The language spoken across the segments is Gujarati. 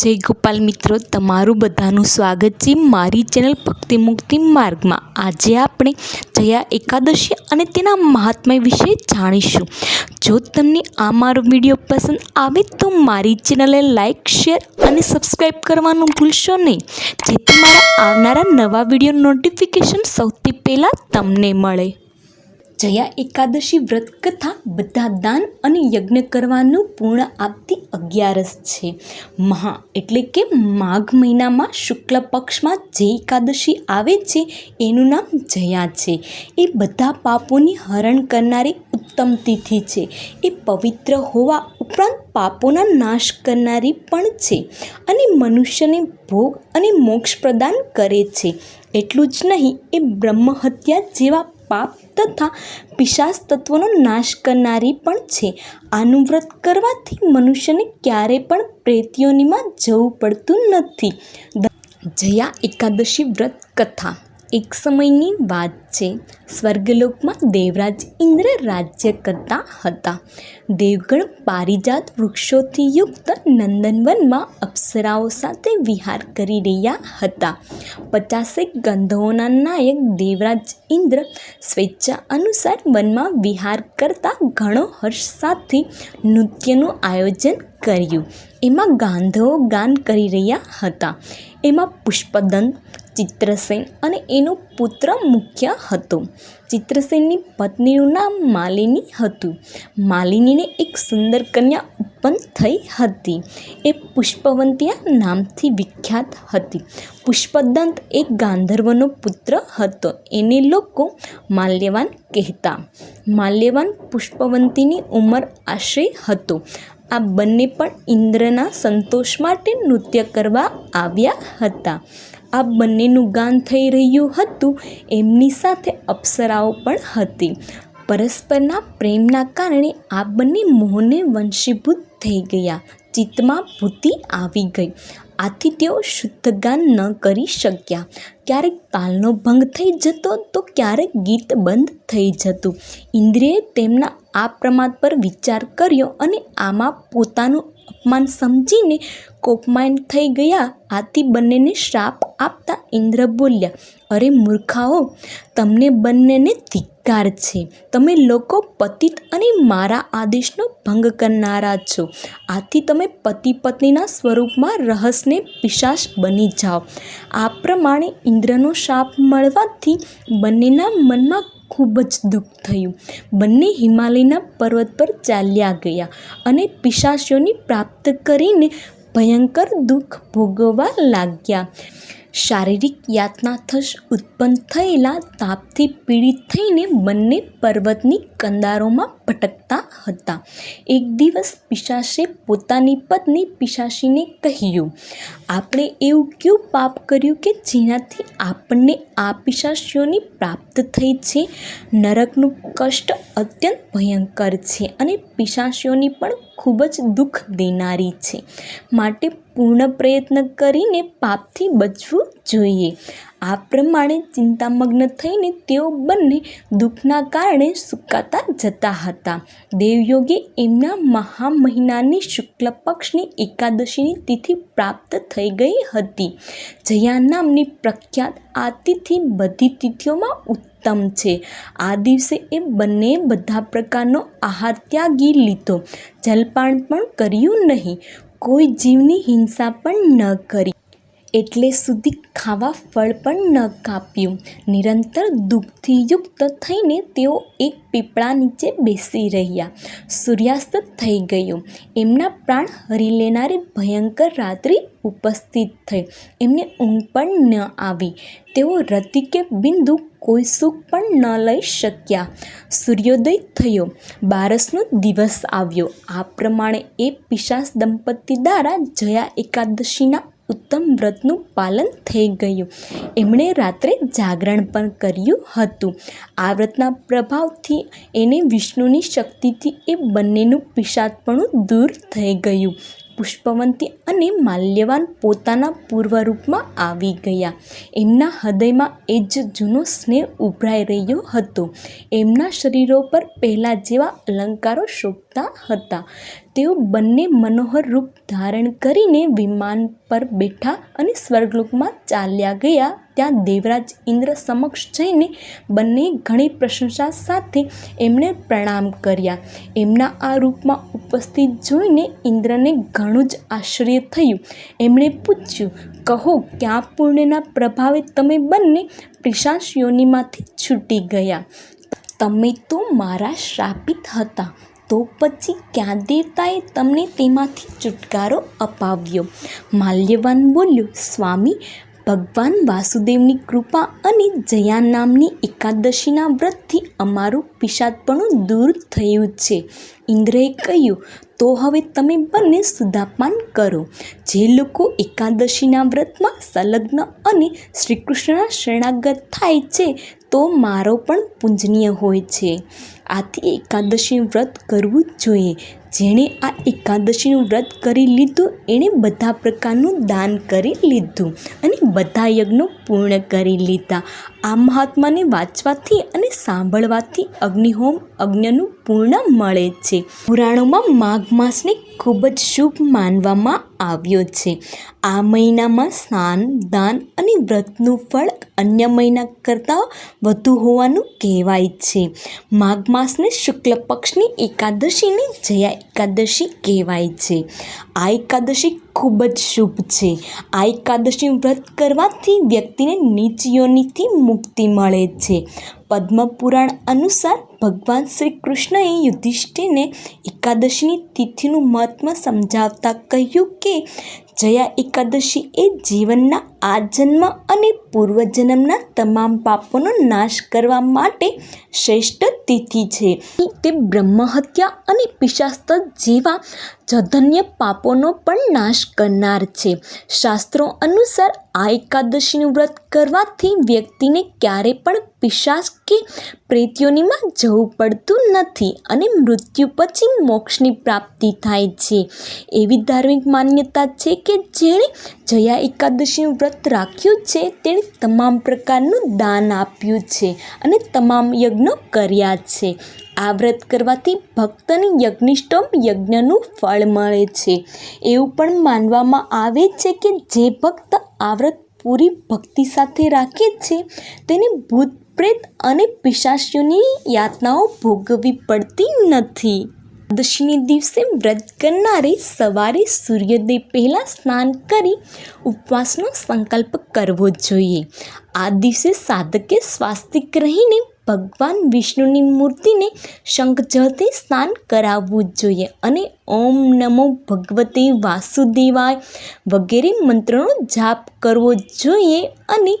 જય ગોપાલ મિત્રો, તમારું બધાનું સ્વાગત છે મારી ચેનલ ભક્તિ મુક્તિ માર્ગમાં. આજે આપણે જયા એકાદશી અને તેના મહાત્મ્ય વિશે જાણીશું. જો તમને આ મારો વીડિયો પસંદ આવે તો મારી ચેનલને લાઇક શેર અને સબસ્ક્રાઈબ કરવાનું ભૂલશો નહીં. જેથી મારા આવનારા નવા વીડિયો નોટિફિકેશન સૌથી પહેલાં તમને મળે. જયા એકાદશી વ્રત કથા બધા દાન અને યજ્ઞ કરવાનું પૂર્ણ આપતી અગિયારસ છે. મહા એટલે કે માઘ મહિનામાં શુક્લ પક્ષમાં જે એકાદશી આવે છે, એનું નામ જયા છે. એ બધા પાપોની હરણ કરનારી ઉત્તમ તિથિ છે. એ પવિત્ર હોવા ઉપરાંત પાપોના નાશ કરનારી પણ છે અને મનુષ્યને ભોગ અને મોક્ષ પ્રદાન કરે છે. એટલું જ નહીં, એ બ્રહ્મહત્યા જેવા પાપ તથા પિશાચ તત્વોનો નાશ કરનારી પણ છે. આનું વ્રત કરવાથી મનુષ્યને ક્યારેય પણ પ્રેતીઓનીમાં જવું પડતું નથી. જયા એકાદશી વ્રત કથા. એક સમયની વાત છે. સ્વર્ગલોકમાં દેવરાજ ઇન્દ્ર રાજ્ય કરતા હતા. દેવગણ પારિજાત વૃક્ષોથી યુક્ત નંદનવનમાં અપ્સરાઓ સાથે વિહાર કરી રહ્યા હતા. પચાસેક ગંધોના નાયક દેવરાજ ઇન્દ્ર સ્વેચ્છા અનુસાર વનમાં વિહાર કરતા ઘણો હર્ષ સાથે નૃત્યનું આયોજન કર્યું. એમાં ગાંધો ગાન કરી રહ્યા હતા. એમાં પુષ્પદંત ચિત્રસેન અને એનો પુત્ર મુખ્ય હતો. ચિત્રસેનની પત્નીનું નામ માલિની હતું. માલિનીને એક સુંદર કન્યા ઉત્પન્ન થઈ હતી. એ પુષ્પવંતિયા નામથી વિખ્યાત હતી. પુષ્પદંત એક ગાંધર્વનો પુત્ર હતો. એને લોકો માલ્યવાન કહેતા. માલ્યવાન પુષ્પવંતીની ઉંમર આશરે હતો. આ બંને પણ ઇન્દ્રના સંતોષ માટે નૃત્ય કરવા આવ્યા હતા. આ બંનેનું ગાન થઈ રહ્યું હતું, એમની સાથે અપ્સરાઓ પણ હતી. પરસ્પરના પ્રેમના કારણે આ બંને મોહને વંશીભૂત થઈ ગયા. ચિત્તમાં ભૂતિ આવી ગઈ. આથી તેઓ શુદ્ધ ગાન ન કરી શક્યા. ક્યારેક તાલનો ભંગ થઈ જતો તો ક્યારેક ગીત બંધ થઈ જતું. ઇન્દ્રિયે તેમના આ પ્રમાદ પર વિચાર કર્યો અને આમાં પોતાનું અપમાન સમજીને કોપમાન થઈ ગયા. આથી બંનેને શ્રાપ આપતા ઇન્દ્ર બોલ્યા, અરે મૂર્ખાઓ, તમને બંનેને ધિક્કાર છે. તમે લોકો પતિત અને મારા આદેશનો ભંગ કરનારા છો. આથી તમે પતિ પત્નીના સ્વરૂપમાં રહસ્યને પિશાચ બની જાઓ. આ પ્રમાણે ઇન્દ્રનો શાપ મળવાથી બંનેના મનમાં ખૂબ જ દુઃખ થયું. બંને હિમાલયના પર્વત પર ચાલ્યા ગયા અને પિશાચોની પ્રાપ્ત કરીને ભયંકર દુઃખ ભોગવવા લાગ્યા. શારીરિક યાતનાથશ ઉત્પન્ન થયેલા તાપથી પીડિત થઈને બંને પર્વતની કંદારોમાં ભટકતા હતા. એક દિવસ પિશાશે પોતાની પત્ની પિશાશીને કહ્યું, આપણે એવું કયું પાપ કર્યું કે જેનાથી આપણને આ પિશાશીઓની પ્રાપ્ત થઈ છે? નરકનું કષ્ટ અત્યંત ભયંકર છે અને પિશાશીઓની પણ ખૂબ જ દુઃખ દેનારી છે. માટે પૂર્ણ પ્રયત્ન કરીને પાપથી બચવું જોઈએ. આ પ્રમાણે ચિંતામગ્ન થઈને તેઓ બંને દુઃખના કારણે સુકાતા જતા હતા. દેવયોગે એમના મહા મહિનાની શુક્લ પક્ષની એકાદશીની તિથિ પ્રાપ્ત થઈ ગઈ હતી. જયા નામની પ્રખ્યાત આ તિથિ બધી તિથિઓમાં ઉત્તમ છે. આ દિવસે એ બંને બધા પ્રકારનો આહાર ત્યાગી લીધો. જલપાન પણ કર્યું નહીં. કોઈ જીવની હિંસા પણ ન કરી. એટલે સુધી ખાવા ફળ પણ ન કાપ્યું. નિરંતર દુઃખથી યુક્ત થઈને તેઓ એક પીપળા નીચે બેસી રહ્યા. સૂર્યાસ્ત થઈ ગયો. એમના પ્રાણ હરી લેનારી ભયંકર રાત્રિ ઉપસ્થિત થઈ. એમને ઊંઘ પણ ન આવી. તેઓ રતિ કે બિંદુ કોઈ સુખ પણ ન લઈ શક્યા. સૂર્યોદય થયો. બારસનો દિવસ આવ્યો. આ પ્રમાણે એ પિશાસ દંપતી દ્વારા જયા એકાદશીના ઉત્તમ વ્રતનું પાલન થઈ ગયું. એમણે રાત્રે જાગરણ પણ કર્યું હતું. આ વ્રતના પ્રભાવથી એને વિષ્ણુની શક્તિથી એ બંનેનું પિશાચપણું દૂર થઈ ગયું. પુષ્પવંતી અને માલ્યવાન પોતાના પૂર્વરૂપમાં આવી ગયા. એમના હૃદયમાં એ જ જૂનો સ્નેહ ઉભરાઈ રહ્યો હતો. એમના શરીરો પર પહેલાં જેવા અલંકારો શોભ શકતા હતા. તેઓ બંને મનોહર રૂપ ધારણ કરીને વિમાન પર બેઠા અને સ્વર્ગલોકમાં ચાલ્યા ગયા. ત્યાં દેવરાજ ઇન્દ્ર સમક્ષ જઈને બંને ઘણી પ્રશંસા સાથે એમણે પ્રણામ કર્યા. એમના આ રૂપમાં ઉપસ્થિત જોઈને ઇન્દ્રને ઘણું જ આશ્ચર્ય થયું. એમણે પૂછ્યું, કહો, ક્યાં પુણ્યના પ્રભાવે તમે બંને પિશાચ યોનિમાંથી છૂટી ગયા? તમે તો મારા શ્રાપિત હતા. તો પછી ક્યાં દેવતાએ તમને તેમાંથી છુટકારો અપાવ્યો? માલ્યવાન બોલ્યો સ્વામી ભગવાન વાસુદેવની કૃપા અને જયા નામની એકાદશીના વ્રતથી અમારું પિશાદપણું દૂર થયું છે. ઇન્દ્રએ કહ્યું, તો હવે તમે બંને સુધાપાન કરો. જે લોકો એકાદશીના વ્રતમાં સંલગ્ન અને શ્રીકૃષ્ણના શરણાગત થાય છે, તો મારો પણ પૂજનીય હોય છે. આથી એકાદશી વ્રત કરવું જોઈએ. જેણે આ એકાદશીનું વ્રત કરી લીધું, એણે બધા પ્રકારનું દાન કરી લીધું અને બધા યજ્ઞો પૂર્ણ કરી લીધા. આ મહાત્માને વાંચવાથી અને સાંભળવાથી અગ્નિહોમ અગ્નિનું પૂર્ણ મળે છે. પુરાણોમાં માઘ માસને ખૂબ જ શુભ માનવામાં આવ્યો છે. આ મહિનામાં સ્નાન, દાન અને વ્રતનું ફળ અન્ય મહિના કરતાં વધુ હોવાનું કહેવાય છે. માઘ માસને શુક્લ પક્ષની એકાદશીને જયા એકાદશી કહેવાય છે. આ એકાદશી ખૂબ જ શુભ છે. આ એકાદશી વ્રત કરવાથી વ્યક્તિને નીચયોનીથી મુક્તિ મળે છે. પદ્મપુરાણ અનુસાર ભગવાન શ્રી કૃષ્ણએ યુધિષ્ઠિરને એકાદશીની તિથિનું મહત્ત્વ સમજાવતા કહ્યું કે, જયા એકાદશી એ જીવનના આ જન્મ અને પૂર્વજન્મના તમામ પાપોનો નાશ કરવા માટે શ્રેષ્ઠ તિથિ છે. તે બ્રહ્મહત્યા અને પિશાસ્ત જેવા જધન્ય પાપોનો પણ નાશ કરનાર છે. શાસ્ત્રો અનુસાર આ એકાદશીનું વ્રત કરવાથી વ્યક્તિને ક્યારે પણ પિશાસ કે પ્રેત્યોનીમાં જવું પડતું નથી અને મૃત્યુ પછી મોક્ષની પ્રાપ્તિ થાય છે. એવી ધાર્મિક માન્યતા છે કે જેણે જયા એકાદશીનું વ્રત રાખ્યું છે, તેણે તમામ પ્રકારનું દાન આપ્યું છે અને તમામ યજ્ઞો કર્યા છે. આ વ્રત કરવાથી ભક્તને યજ્ઞિષ્ટમ યજ્ઞનું ફળ મળે છે. એવું પણ માનવામાં આવે છે કે જે ભક્ત આ વ્રત પૂરી ભક્તિ સાથે રાખે છે, તેને ભૂત પ્રેત અને પિશાચીઓની યાતનાઓ ભોગવવી પડતી નથી. દશમી દિવસે વ્રત કરનારે સવારે સૂર્યોદય પહેલાં સ્નાન કરી ઉપવાસનો સંકલ્પ કરવો જોઈએ. આ દિવસે સાધકે સ્વાસ્તિક રહીને ભગવાન વિષ્ણુની મૂર્તિને શંખ જળથી સ્નાન કરાવવું જોઈએ અને ઓમ નમો ભગવતે વાસુદેવાય વગેરે મંત્રનો જાપ કરવો જોઈએ અને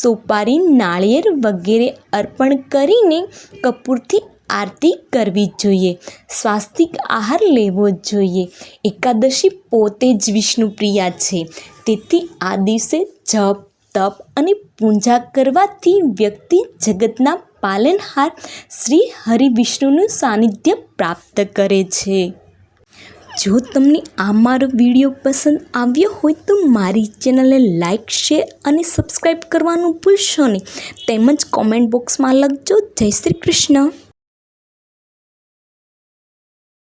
સોપારી નાળિયેર વગેરે અર્પણ કરીને કપૂરથી આરતી કરવી જ જોઈએ. સ્વાસ્તિક આહાર લેવો જ જોઈએ. એકાદશી પોતે જ વિષ્ણુપ્રિયા છે. તેથી આ દિવસે જપ, તપ અને પૂજા કરવાથી વ્યક્તિ જગતના પાલનહાર શ્રી હરિવિષ્ણુનું સાનિધ્ય પ્રાપ્ત કરે છે. જો તમને આ મારો વીડિયો પસંદ આવ્યો હોય તો મારી ચેનલને લાઇક શેર અને સબસ્ક્રાઈબ કરવાનું ભૂલશો નહીં. તેમજ કોમેન્ટ બોક્સમાં લખજો. જય શ્રી કૃષ્ણ.